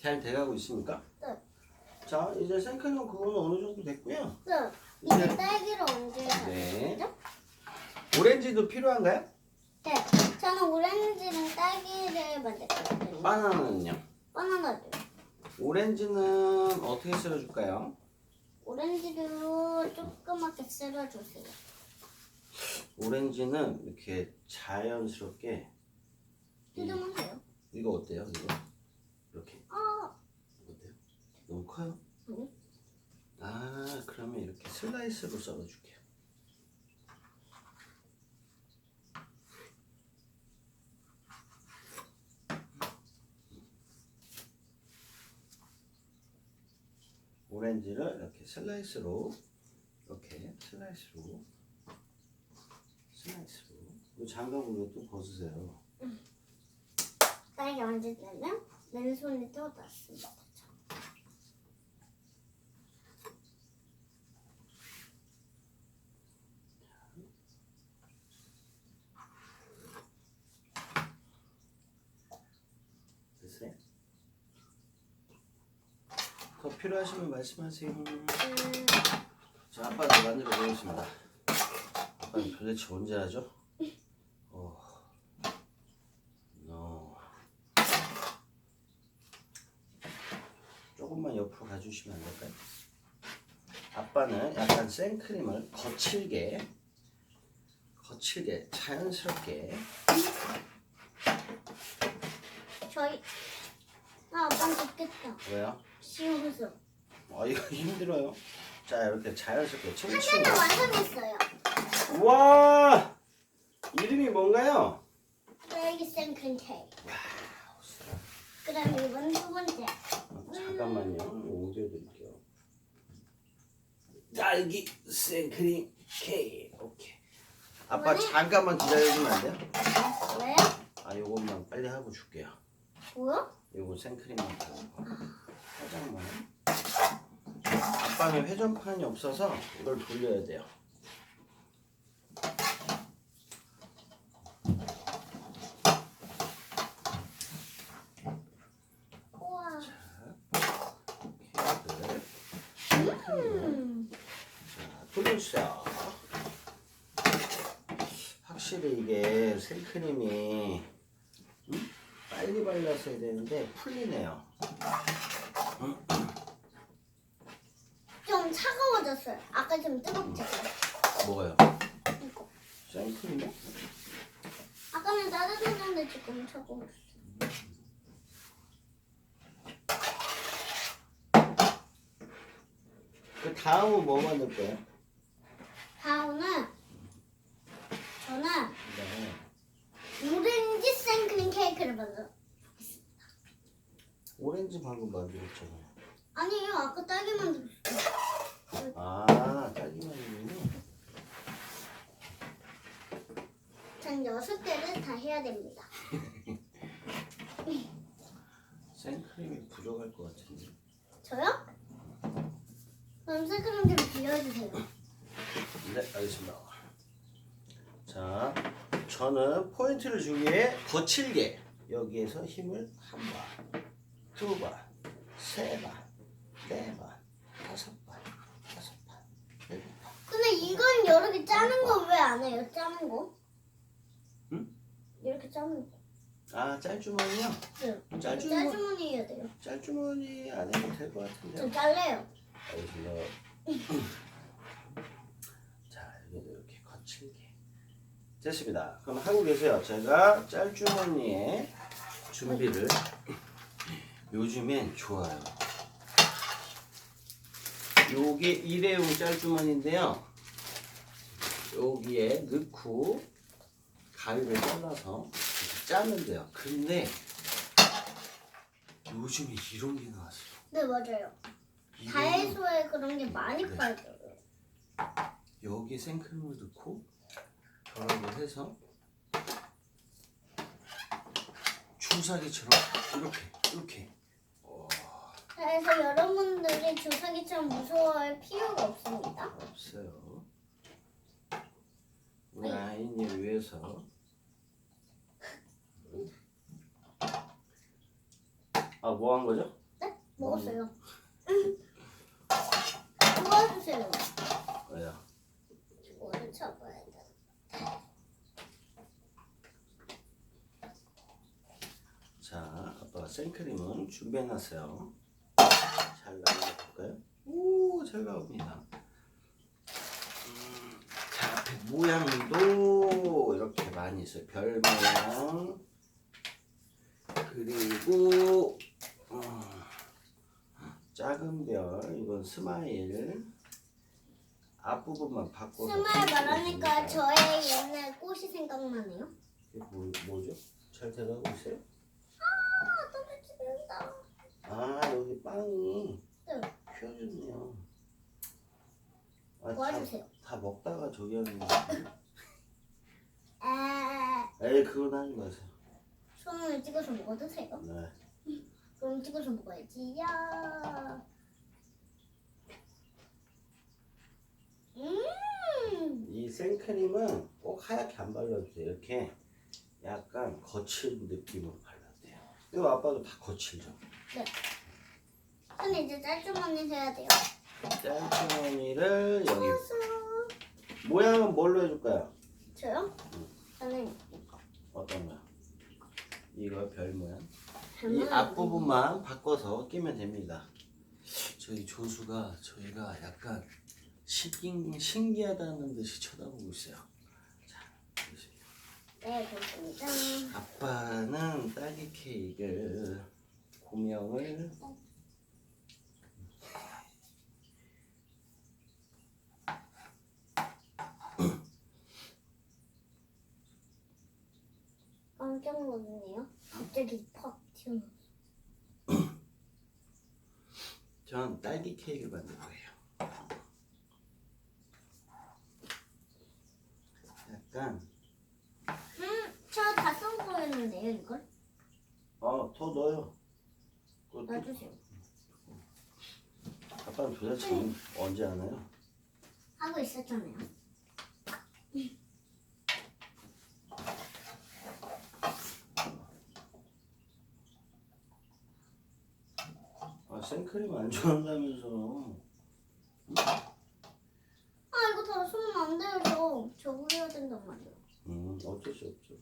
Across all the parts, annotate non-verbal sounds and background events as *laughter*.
잘 돼가고 있습니까? 네. 자 이제 생크림 그거는 어느 정도 됐고요. 네. 이제 딸기를 언제 해요? 네. 오렌지도 필요한가요? 네. 저는 오렌지랑 딸기를 만들 거거든요. 바나나는요? 바나나도. 오렌지는 어떻게 썰어줄까요? 오렌지를 조그맣게 썰어주세요. 오렌지는 이렇게 자연스럽게 이- 뜯으면 돼요. 이거 어때요? 이거 이렇게 아, 어때요? 너무 커요? 네. 아 그러면 이렇게 슬라이스로 썰어줄게요. 오렌지를 이렇게 슬라이스로 이렇게 슬라이스로 슬라이스로 이 장갑으로 또 벗으세요. 딸기 언제 때면 맨손에 뜯어놨습니다. 됐어요? 더 필요하시면 말씀하세요. 음, 자, 아빠도 만들어 보겠습니다. 아빠는 도대체 언제 하죠? 어, no. 조금만 옆으로 가 주시면 안 될까요? 아빠는 약간 생크림을 거칠게, 거칠게, 자연스럽게 저희 아, 아빠 좋겠다. 왜요? 쉬워서. 아 이거 *laughs* 힘들어요. 자 이렇게 자연스럽게 한 층층. 개는 완성했어요. 와 이름이 뭔가요? 딸기 생크림 케이크. 그럼 이번 두 번째. 어, 잠깐만요. 옮겨드릴게요. 딸기 생크림 케이크. 오케이. 아빠 이번에? 잠깐만 기다려주면 안 돼요? 왜요? 아 요것만 빨리 하고 줄게요. 뭐요? 요거 생크림만 하고 살짝만. 아빠는 회전판이 없어서 이걸 돌려야 돼요. 우와. 케이크를 생크림을 음. 자, 돌려주세요. 확실히 이게 생크림이 음? 빨리 발랐어야 되는데 풀리네요. 좀 차가워졌어요. 아까 좀 뜨겁죠? 뭐가요? 이거. 생크림이요? 아까는 따뜻했는데 지금 차가워졌어. 그 다음은 뭐 만들 거예요? 다음은 저는 네. 오렌지 생크림 케이크를 만들어. 오렌지 아니에요. 아까 딸기 만들었어요. 아, 딸기만이군요. 전 여섯 개를 다 해야 됩니다. 생크림이 부족할 것 같은데. 저요? 그럼 생크림 좀 빌려주세요. 네, 알겠습니다. 자, 저는 포인트를 주기 위해 거칠게 여기에서 힘을 한 번, 두 번, 세 번, 네 번, 다섯 번, 다섯 번, 일곱 번. 근데 이건 여러 개 짜는 거 왜 안 해요? 짜는 거? 응? 이렇게 짜는 거. 아, 짤주머니요? 네. 짤주머니, 짜주머니 해야 돼요. 짤주머니 안 해도 될 것. 저 잘래요. 알겠습니다. *laughs* 자, 여기도 이렇게 거칠게. 됐습니다. 그럼 하고 계세요. 제가 짤주머니에 준비를 요즘엔 좋아요. 요게 일회용 짤주머니인데요. 여기에 넣고 가위를 잘라서 짜면 돼요. 근데 요즘에 이런 게 나왔어요. 네 맞아요. 다이소에 그런 게 많이 네. 팔더라고요. 여기 생크림을 넣고 결합을 해서 주사기처럼 이렇게 이렇게 와, 그래서 여러분들이 주사기처럼 무서워할 필요가 없습니다. 없어요. 우리 아이를 위해서 아 뭐 한 거죠? 먹었어요. 도와주세요. 왜요? 이거를 잡아야 돼. 자, 아빠가 생크림은 준비해놨어요. 잘 나오나 볼까요? 오, 잘 나옵니다. 음, 자, 앞에 모양도 이렇게 많이 있어요. 별 모양. 그리고, 어, 작은 별, 이건 스마일. 앞부분만 바꿔서. 스마일 말하니까 요 저의 옛날 꽃이 생각나네요. 이게 뭐, 뭐죠? 잘 돼가고 있어요? 아, 여기 빵이 네. 휘어졌네요. 아, 다, 도와주세요. 다 먹다가 저기 하는 거. 아, 에이 그건 하지 마세요. 손을 찍어서 먹어도 돼요? 네. 그럼 찍어서 먹어야지. 야. 음. 이 생크림은 꼭 하얗게 안 발라주세요. 이렇게 약간 거친 느낌으로 발라도 돼요. 이거 아빠도 다 거칠죠. 근데 이제 짤주머니 해야 돼요. 짤주머니를 여기. 모양은 뭘로 해줄까요? 저요? 저는 어떤 거요? 이거 별 모양. 이 앞부분만 바꿔서 끼면 됩니다. 저희 조수가 저희가 약간 신기, 신기하다는 듯이 쳐다보고 있어요. 자, 보세요. 네, 그렇습니다. 아빠는 딸기 케이크를 고명을 깜짝 놀랐네요. 갑자기 팍 튀어나와. 전 딸기 케이크를 만들 거예요. 약간 음, 저다쏜 거였는데요, 이걸? 어 더 넣어요. 놔주세요. 아빠는 도대체 언제 하나요? 하고 있었잖아요. 아 생크림 안 좋아한다면서. 아, 이거 다 쏘면 안 돼요, 저. 저거 해야 된단 말이에요. 음 어쩔 수 없죠.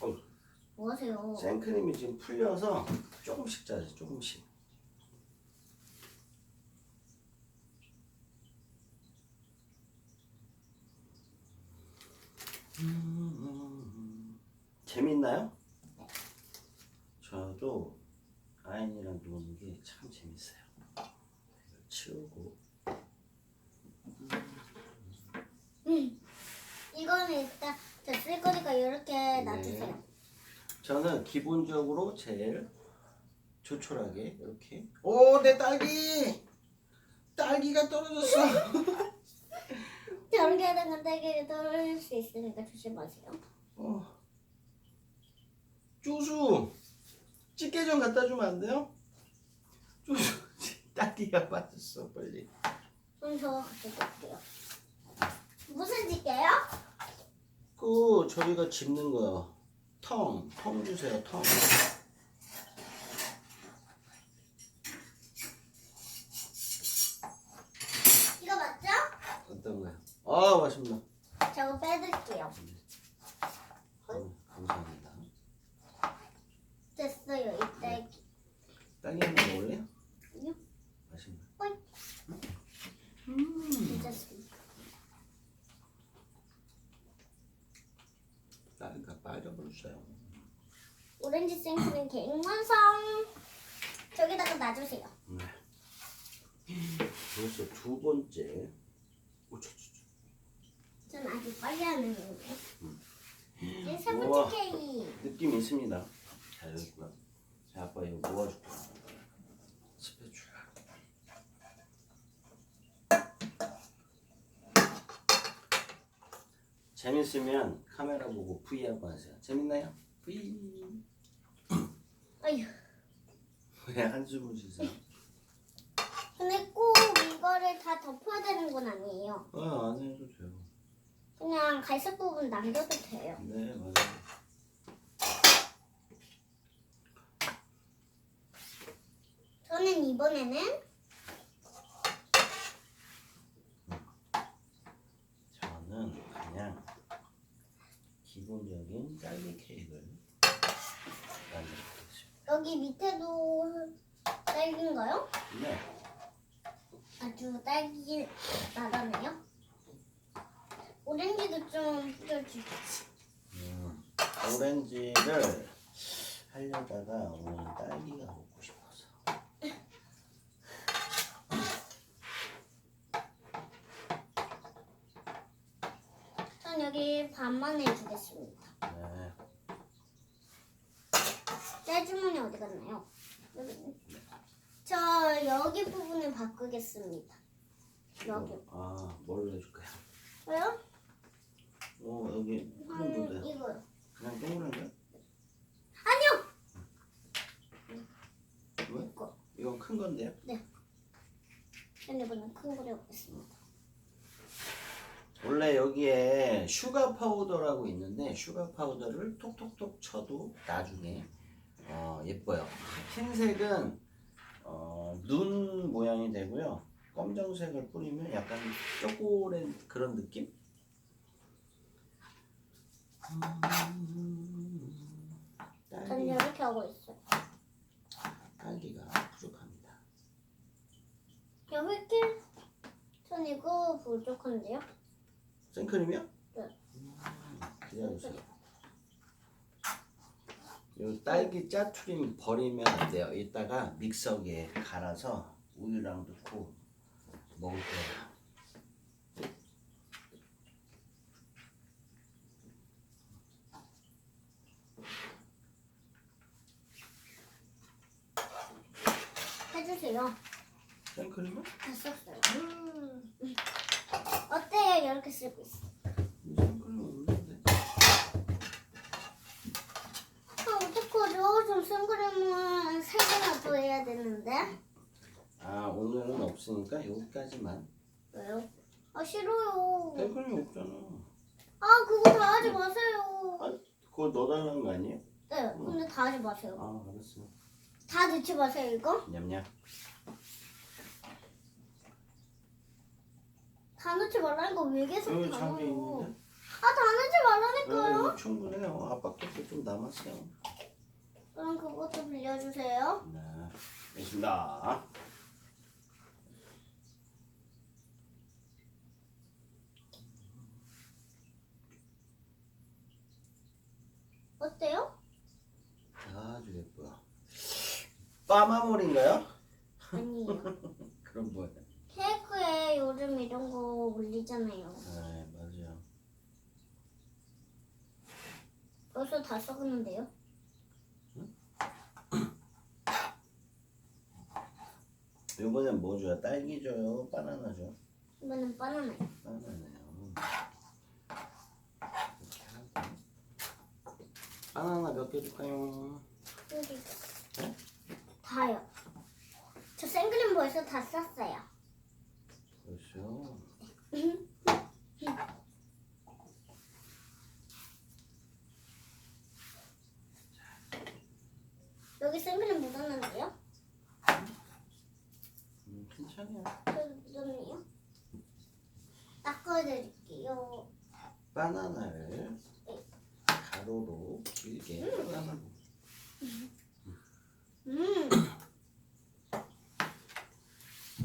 어, 뭐 하세요? 생크림이 지금 풀려서 조금씩 짜지 조금씩. 음, 재밌나요? 저도 아인이랑 노는 게 참 재밌어요. 이걸 치우고 음. 이거는 일단 저쓸 거니까 이렇게 놔주세요. 저는 기본적으로 제일 조촐하게 이렇게 오 내 딸기 딸기가 떨어졌어 저렇게 하다가 딸기를 떨어질 수 있으니까 조심하세요. 어. 쪼수 집게 좀 갖다 주면 안 돼요? 쪼수 *laughs* 딸기가 빠졌어 빨리 그럼 저 가지고 올게요. 무슨 집게요? 그 저희가 집는 거요 텅, 텅 주세요 텅 이거 맞죠? 어떤 거요? 아 맛있다 저거 빼드릴게요. 음, 감사합니다 됐어요, 이 딸기. 딸기 한번 먹을래요? 아니요. 맛있나? 어이. 음. 괜찮습니다. 딸기가 빠져버렸어요 오렌지 생크림 케이크 완성. 저기다가 놔주세요. 네. 벌써 두 번째. 오차차차. 전 아주 빨리 하는. 음. 이제 세 우와. 번째 케이크. 느낌 있습니다. 자 여기 있고요. 자 아빠 이거 모아줄게. 재밌으면 카메라 보고 V 하고 하세요. 재밌나요? V. *coughs* 아휴. 왜 한숨을 쉬세요? 근데 꼭 이거를 다 덮어야 되는 건 아니에요. 아, 안 해도 돼요. 그냥 갈색 부분 남겨도 돼요. 네, 맞아요. 저는 이번에는 여기 밑에도 딸기인가요? 네, 아주 딸기 나다네요. 오렌지도 좀 뿌려주지. 음, 오렌지를 하려다가 오늘 딸기가 먹고 싶어서. 전 여기 반만 해주겠습니다. 네, 짤 주머니 어디 갔나요? 저 여기 부분을 바꾸겠습니다. 여기. 아, 뭘 해줄까요? 왜요? 어, 여기 음, 큰 거요. 이거요. 그냥 동그란 거요? 아니요. 왜? 이거. 이건 큰 건데요? 전 이번엔 큰 거를 해보겠습니다. 원래 여기에 슈가 파우더라고 있는데 슈가 파우더를 톡톡톡 쳐도 나중에 어, 예뻐요. 흰색은 어, 눈 모양이 되고요. 검정색을 뿌리면 약간 초콜릿 그런 느낌? 전 딸기, 이렇게 하고 있어요. 딸기가 부족합니다. 여기 길. 전 이거 부족한데요? 생크림이요? 네. 음, 기다려주세요. 요 딸기 짜투림 버리면 안 돼요. 이따가 믹서기에 갈아서 우유랑 넣고 먹을 거예요. 해주세요. 생크림은? 다 썼어요. 음. 어때요? 이렇게 쓰고 있어. 생크림 없는데. 아, 어떡하죠? 좀 생크림은 세 개나 더 해야 되는데. 아 오늘은 없으니까 여기까지만. 왜요? 아, 싫어요. 생크림이 없잖아. 아, 그거 다 하지 마세요. 그거 넣어달라는 거 아니에요? 네, 근데 다 하지 마세요. 아 알았어. 다 넣지 마세요, 이거. 냠냠. 다 넣지 말라는 거 왜 계속 여기 장비 넣어요? 있는데. 아, 다 넣지 말라니까요. 어, 충분해요. 아빠 것도 좀 남았어요. 그럼 그것도 빌려주세요. 네, 알겠습니다. 어때요? 아주 예뻐요. 빠마몰인가요? 아니에요. *laughs* 그럼 뭐예요? 케이크에 요즘 이런 거 올리잖아요. 네, 맞아요. 벌써 다 썩었는데요? 이번엔 뭐 줘요? 딸기 줘요? 바나나 줘요? 이거는 바나나요. 바나나요. 이렇게 하고. 바나나 몇 개 줄까요? 여기 네? 다요. 저 생크림 벌써 다 쌌어요. 벌써. *laughs* 여기 생크림 묻었는데요? 음. 여기 묻었네요. 닦아드릴게요. 바나나를 가로로 길게 잘라고. 음,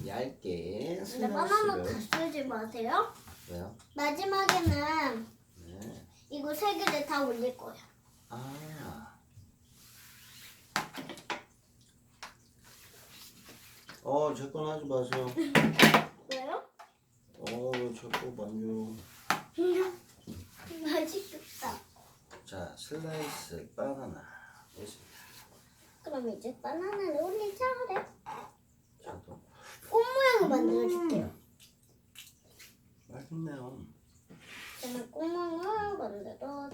얇게 근데 바나나 다 슬라이스를. 쓰지 마세요. 왜요? 마지막에는 네. 이거 세 개를 다 올릴 거예요. 아. 어, 제건 하지 마세요. 왜요? 어, 제거 만져. 맛있겠다. 자, 슬라이스 바나나. 됐습니다. 그럼 이제 바나나를 올리자 그래. 저도. 꽃 모양을 만들어줄게요. 맛있네요. 저는 꽃 모양을 만들어.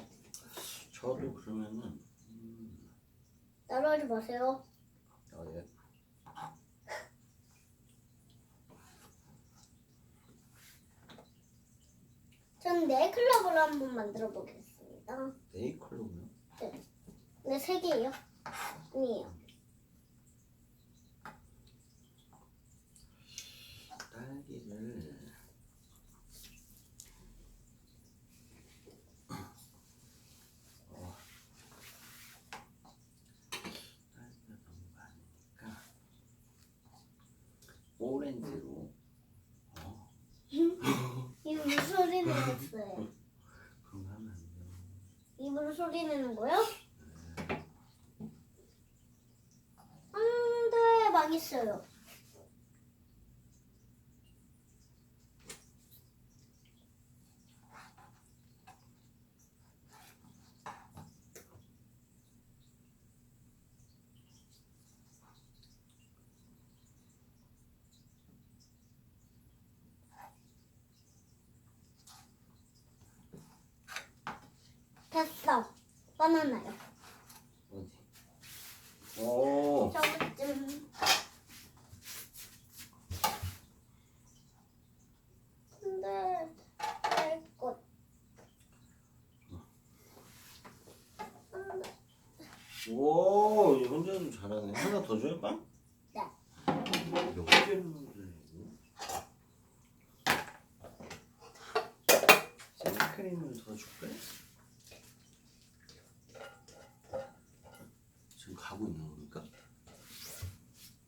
저도 그러면은, 음, 따라하지 마세요. 어, 예. 네 클럽으로 한번 만들어 보겠습니다. 네이 클럽요? 네. 네, 세 개예요. 아니에요. 딸기를 어, 딸기가 너무 많으니까 오렌지로 소리 내는 거요? 안 돼 망했어요. 됐어. 바나나요. 어디? 오, 저쯤. 근데 될 것. 근데 오, 이 혼자도 잘하네. 하나 더 줘요, 빵? 네. 몇 개를 만들려고? 생크림을 더 줄까요? 지금 가고 있는 겁니까?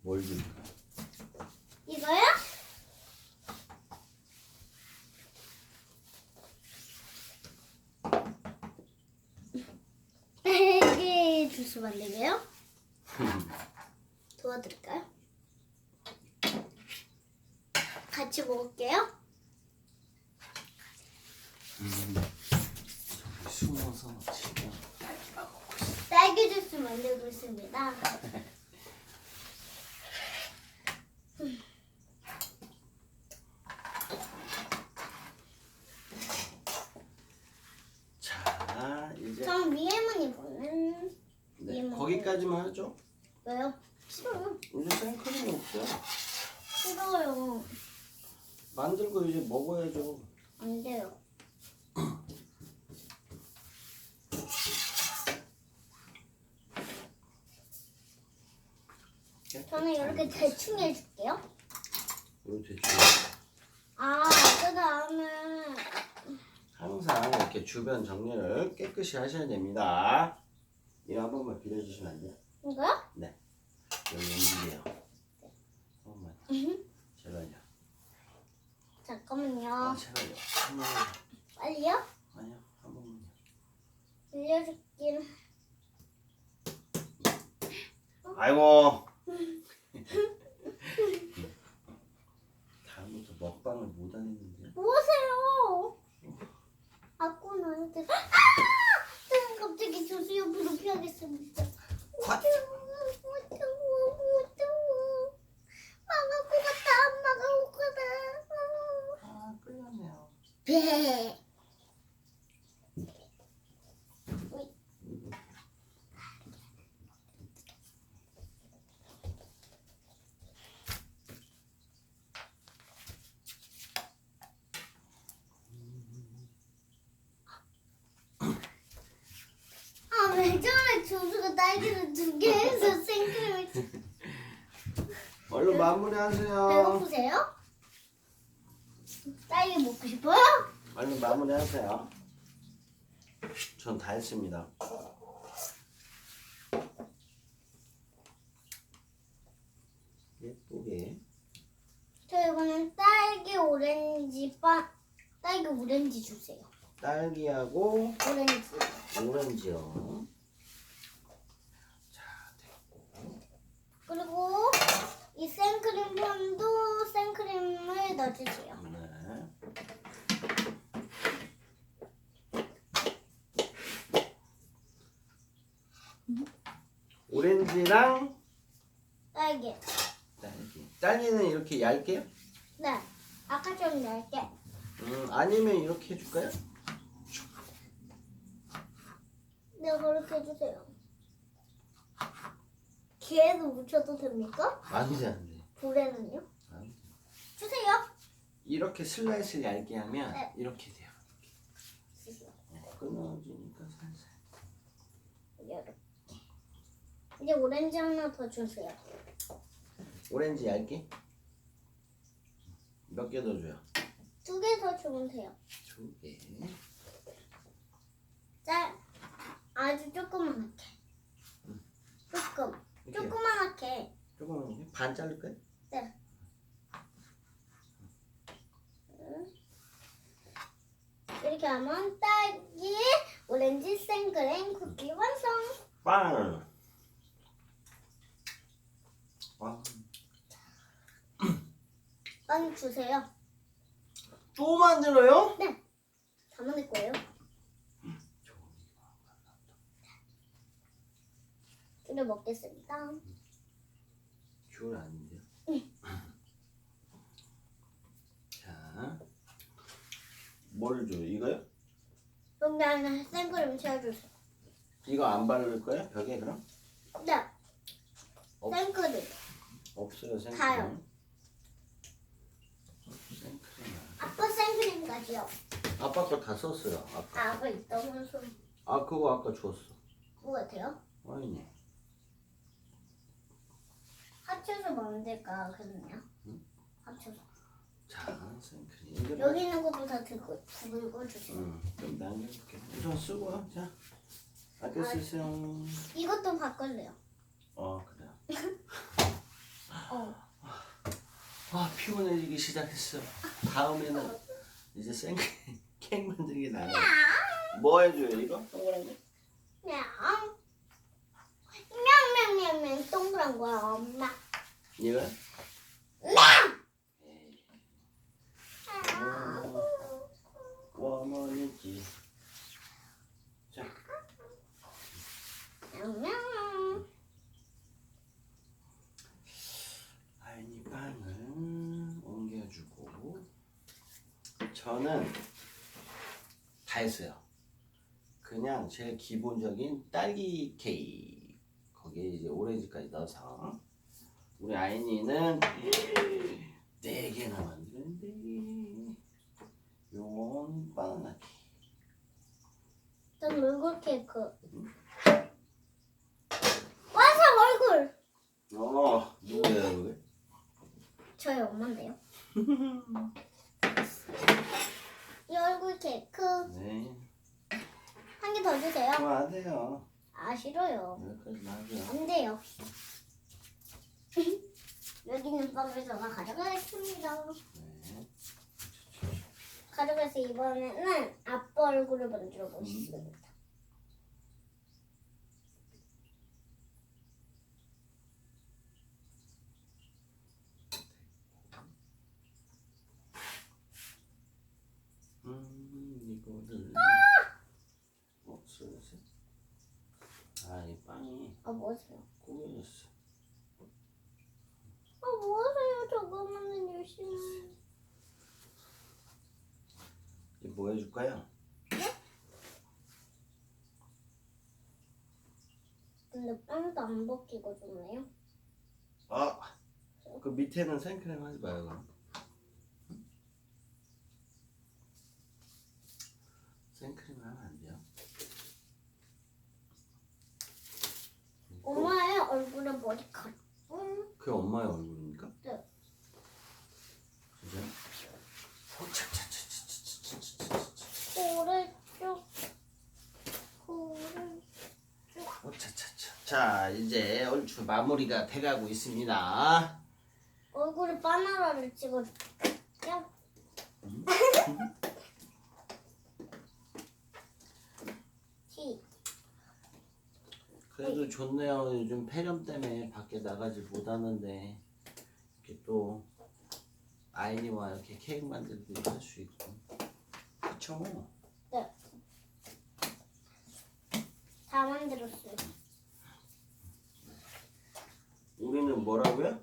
뭘 줄까? 이거요? 주스 만들게요. *laughs* 도와드릴까요? 같이 먹을게요. 저기 숨어서 지금 딸기만 먹고 있어. 딸기 주스 만들고 있습니다. 자, 이제 전 위에만 입으면 네, 이모. 거기까지만 하죠. 왜요? 싫어요. 이제 생크림이 없어요. 싫어요. 만들고 이제 먹어야죠. 안 돼요. 저는 이렇게 대충 해줄게요. 이렇게 대충. 아, 그 다음에 항상 이렇게 주변 정리를 깨끗이 하셔야 됩니다. 이거 한 번만 빌려주시면 안 돼요? 이거요? 여기 연기예요. 한 번만. 제발요. 잠깐만요. 아, 제발요. 한 번만. 빨리요? 아니요, 한 번만요. 빌려줄게요. 아이고. *laughs* 다음부터 먹방을 못 하겠는데요? 뭐하세요? 아꾸 나한테 아! 갑자기 조수 옆으로 피하겠습니다. 같아. 아, 끌렸네요. 배. 아, 왜 저래 조수가 딸기를 두 개에서 생크림을 얼른 마무리하세요. 배고프세요? 딸기 먹고 싶어요? 얼른 마무리하세요. 전 다 했습니다. 예쁘게. 저 이거는 딸기 오렌지 바 딸기 오렌지 주세요. 딸기하고 오렌지. 오렌지요. 자, 됐고. 그리고 이 생크림 펀도 생크림을 넣어주세요. 네. 오렌지랑 딸기. 딸기. 딸기는 이렇게 얇게요? 네. 아까처럼 얇게. 음, 아니면 이렇게 해줄까요? 네, 그렇게 해주세요. 귀에도 묻혀도 됩니까? 안 돼. 불에는요? 이렇게 슬라이스 얇게 하면 네. 이렇게 돼요. 네, 끊어지니까 살살. 이렇게. 이제 오렌지 하나 더 주세요. 오렌지 얇게? 몇 개 더 줘요? 두 개 더 주면 돼요. 두 개. 짤. 아주 조그만하게. 조금. 이렇게 조그만하게. 조금만 반 자를까요? 네. 이렇게 하면 딸기 오렌지 생크림 쿠키 완성. 빵. 빵. 빵 주세요. 또 만들어요? 네. 다 만들 거예요. 이거 먹겠습니다. 귤 아니에요. 뭐를 줘? 이거요? 여기 안에 생크림 채워주세요. 이거 안 바를 거야? 벽에 그럼? 네, 없, 생크림. 없어요 생크림. 다요. 생크림. 아빠 생크림까지요. 아빠 거 다 썼어요. 아까. 아빠 있다면서 아 그거 아까 줬어. 그거 같아요? 아니네. 합쳐서 만들까 그러네요. 응? 합쳐서. 자, 생크림. 이거 여기 있는 것도 다 들고 들고 주세요. 응, 좀 남겨줄게. 우선 쓰고 자. 아껴 쓰세요. 이것도 바꿀래요. 어 그래. *laughs* 어. 아 피곤해지기 시작했어. 다음에는 이제 생크림 *laughs* 케이크 만들기 나가. 뭐 해줘요 이거? 동그란 거? 냥. 냥냥냥냥 동그란 거야 엄마. 이거? 냥. 에이, 원원이지. 자. 아이니 빵은 옮겨주고 저는 다 했어요. 그냥 제일 기본적인 딸기 케이크 거기에 이제 오렌지까지 넣어서 우리 아이니는 네 개나 만드는데 요건 바나나 케이크 전 얼굴 케이크. 완성 얼굴. 어 누구야 그게? 저희 엄마인데요. 이 얼굴 케이크 네 한 개 더 주세요. 그거 안 돼요 아 싫어요. 여기까지 놔줘요 안 돼요. *laughs* 여기 있는 빵을 제가 가져가겠습니다. 네. 가져가서 이번에는 아빠 얼굴을 만들어 보겠습니다. 음 이거를 어 쓰러졌어 아이 빵이 아 뭐하세요? 구겨졌어 아 뭐하세요? 저거만은 열심히. 이제 뭐 해줄까요? 근데 빵도 안 벗기고 좋네요. 아 그 밑에는 생크림 하지 마요 그럼 생크림 하면 안 돼요 엄마의 얼굴에 머리카락. 음, 그게 엄마의 얼굴입니 자 이제 얼추 마무리가 돼가고 있습니다. 얼굴에 바나나를 찍어줄게요. 티. *laughs* 그래도 좋네요. 요즘 폐렴 때문에 밖에 나가지 못하는데 이렇게 또 아이니와 이렇게 케이크 만들기도 할 수 있고 그쵸? 다 만들었어요. 우리는 뭐라고요?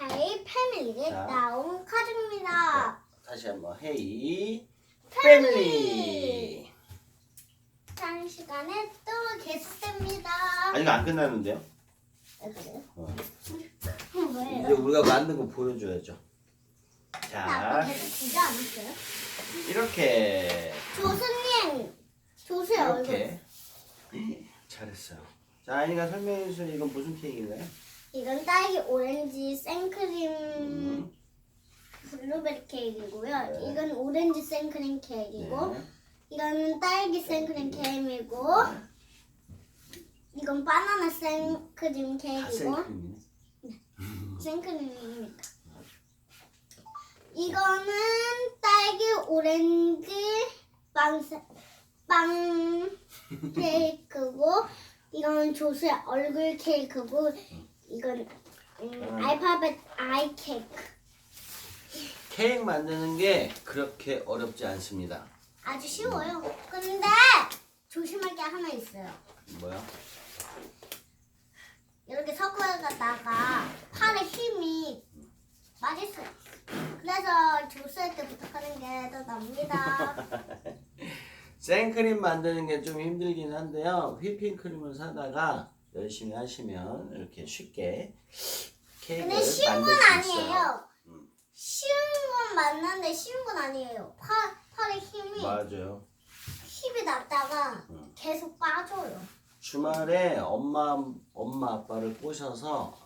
헤이 패밀리 자. 나온 카드입니다. 다시 한번 헤이 패밀리. 패밀리 다음 시간에 또 계속됩니다. 아직 안 끝났는데요? 왜 그래요? 어. *laughs* 이제 뭐예요? 우리가 만든 거 보여줘야죠. 자 계속 주지 않았어요? 이렇게 조수님 조수의 얼굴. 이렇게 잘했어요. 자 아이가 설명해 주세요. 이건 무슨 케이크인가요? 이건 딸기 오렌지 생크림 음. 블루베리 케이크이고요. 네. 이건 오렌지 생크림 케이크이고 네. 이거는 딸기 생크림 케이크이고 이건 바나나 생크림 다 케이크이고 생크림이네. 생크림입니다. 이거는 딸기 오렌지 빵 세- 빵 *laughs* 케이크고 이건 조수의 얼굴 케이크고 이건 음, 알파벳 아이 케이크 케이크 만드는 게 그렇게 어렵지 않습니다. 아주 쉬워요. 근데 조심할 게 하나 있어요. 뭐야? 이렇게 섞어가다가 팔에 힘이 빠질 수 있어요. 그래서 조수할 때 부탁하는 게 더 납니다. *laughs* 생크림 만드는 게 좀 힘들긴 한데요. 휘핑크림을 사다가 열심히 하시면 이렇게 쉽게 케이크를 근데 쉬운 만들 건수 있어요. 아니에요. 음. 쉬운 건 맞는데 쉬운 건 아니에요. 팔, 팔에 힘이 맞아요. 힘이 났다가 음. 계속 빠져요. 주말에 엄마 엄마 아빠를 꼬셔서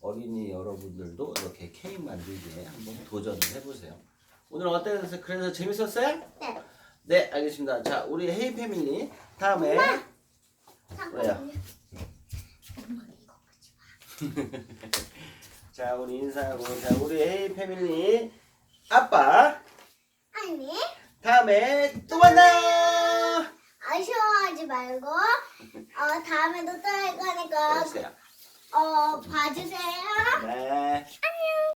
어린이 여러분들도 이렇게 케이크 만들기에 한번 도전을 해보세요. 오늘 어땠어요? 그래서 재밌었어요? 네. 네, 알겠습니다. 자, 우리 헤이 패밀리 다음에 잠깐만요. *laughs* 자, 우리 인사하고 자, 우리 헤이 패밀리 아빠 아니 다음에 또 만나요. 아쉬워하지 말고 어 다음에도 또 할 거니까. 어 봐주세요. 네.